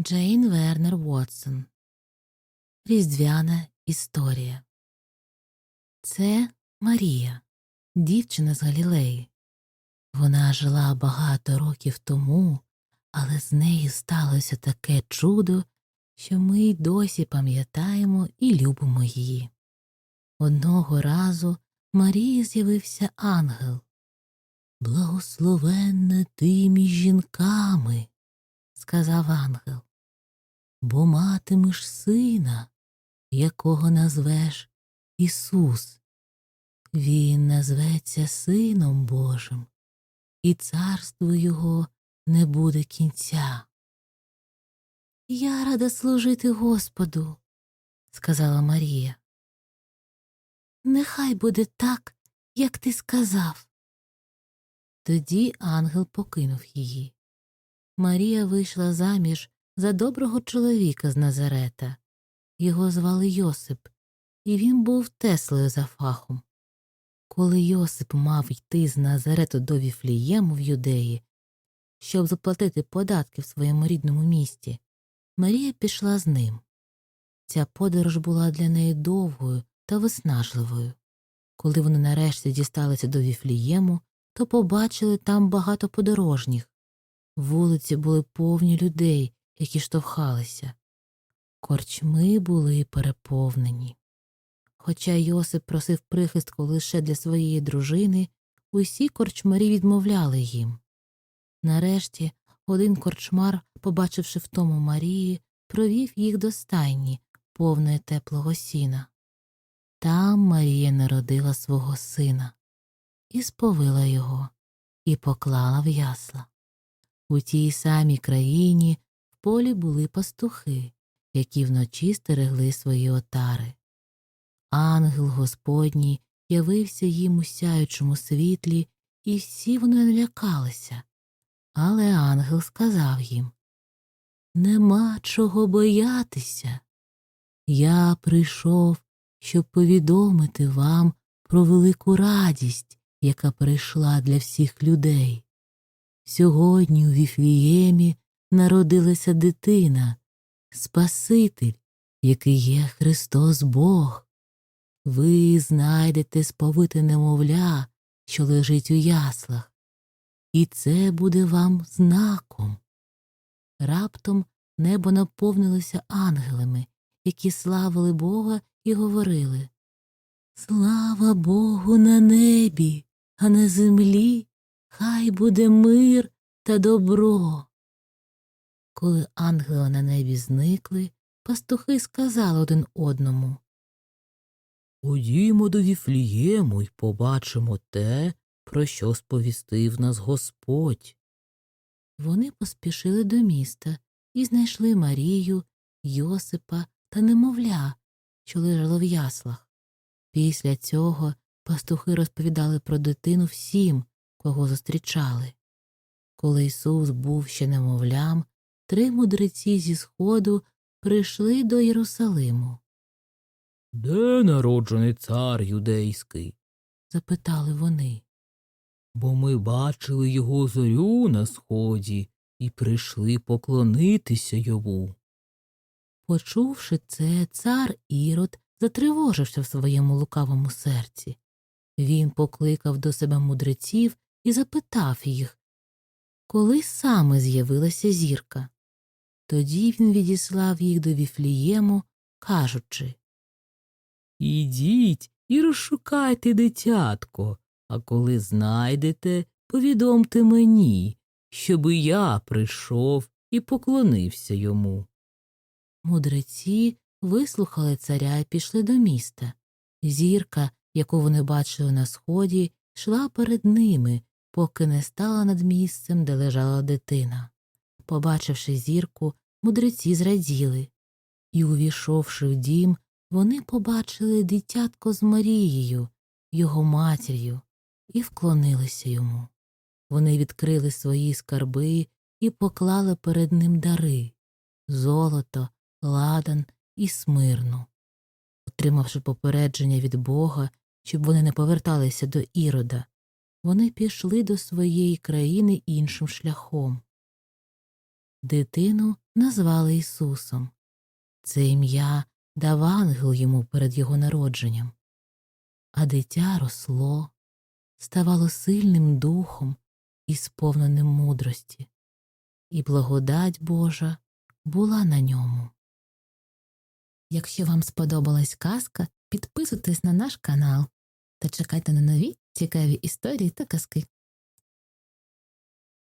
Джейн Вернер Вотсон. Різдвяна історія. Це Марія, дівчина з Галілеї. Вона жила багато років тому, але з нею сталося таке чудо, що ми й досі пам'ятаємо і любимо її. Одного разу Марії з'явився ангел. Благословенна ти між жінками, сказав ангел, бо матимеш сина, якого назвеш Ісус. Він назветься Сином Божим, і царству Його не буде кінця. Я рада служити Господу, сказала Марія. Нехай буде так, як ти сказав. Тоді ангел покинув її. Марія вийшла заміж за доброго чоловіка з Назарета. Його звали Йосип, і він був Теслою за фахом. Коли Йосип мав йти з Назарету до Віфлієму в юдеї, щоб заплатити податки в своєму рідному місті, Марія пішла з ним. Ця подорож була для неї довгою та виснажливою. Коли вони нарешті дісталися до Віфлієму, то побачили там багато подорожніх. Вулиці були повні людей, які штовхалися. Корчми були переповнені. Хоча Йосип просив прихистку лише для своєї дружини, усі корчмарі відмовляли їм. Нарешті один корчмар, побачивши втому Марії, провів їх до стайні, повної теплого сіна. Там Марія народила свого сина і сповила його, і поклала в ясла. У тій самій країні полі були пастухи, які вночі стерегли свої отари. Ангел Господній явився їм у сяючому світлі, і всі вони налякалися. Але ангел сказав їм Нема чого боятися. Я прийшов, щоб повідомити вам про велику радість, яка прийшла для всіх людей. Сьогодні у Віфліємі народилася дитина, Спаситель, який є Христос Бог. Ви знайдете сповите немовля, що лежить у яслах, і це буде вам знаком. Раптом небо наповнилося ангелами, які славили Бога і говорили Слава Богу на небі, а на землі хай буде мир та добро. Коли ангели на небі зникли, пастухи сказали один одному Ходімо до Віфлієму й побачимо те, про що сповістив нас Господь. Вони поспішили до міста і знайшли Марію, Йосипа та немовля, що лежало в яслах. Після цього пастухи розповідали про дитину всім, кого зустрічали. Коли Ісус був ще немовлям, три мудреці зі сходу прийшли до Єрусалиму. Де народжений цар юдейський? запитали вони. Бо ми бачили його зорю на сході і прийшли поклонитися йому. Почувши це, цар Ірод затривожився в своєму лукавому серці. Він покликав до себе мудреців і запитав їх, коли саме з'явилася зірка. Тоді він відіслав їх до Віфлієму, кажучи Ідіть і розшукайте дитятко, а коли знайдете, повідомте мені, щоби я прийшов і поклонився йому. Мудреці вислухали царя і пішли до міста. Зірка, яку вони бачили на сході, йшла перед ними, поки не стала над місцем, де лежала дитина. Побачивши зірку, мудреці зраділи, і, увійшовши в дім, вони побачили дитятко з Марією, його матір'ю, і вклонилися йому. Вони відкрили свої скарби і поклали перед ним дари золото, ладан і смирну. Отримавши попередження від Бога, щоб вони не поверталися до Ірода, вони пішли до своєї країни іншим шляхом. Дитину назвали Ісусом. Це ім'я дав ангел йому перед його народженням. А дитя росло, ставало сильним духом і сповненим мудрості, і благодать Божа була на ньому. Якщо вам сподобалась казка, підписуйтесь на наш канал та чекайте на нові цікаві історії та казки.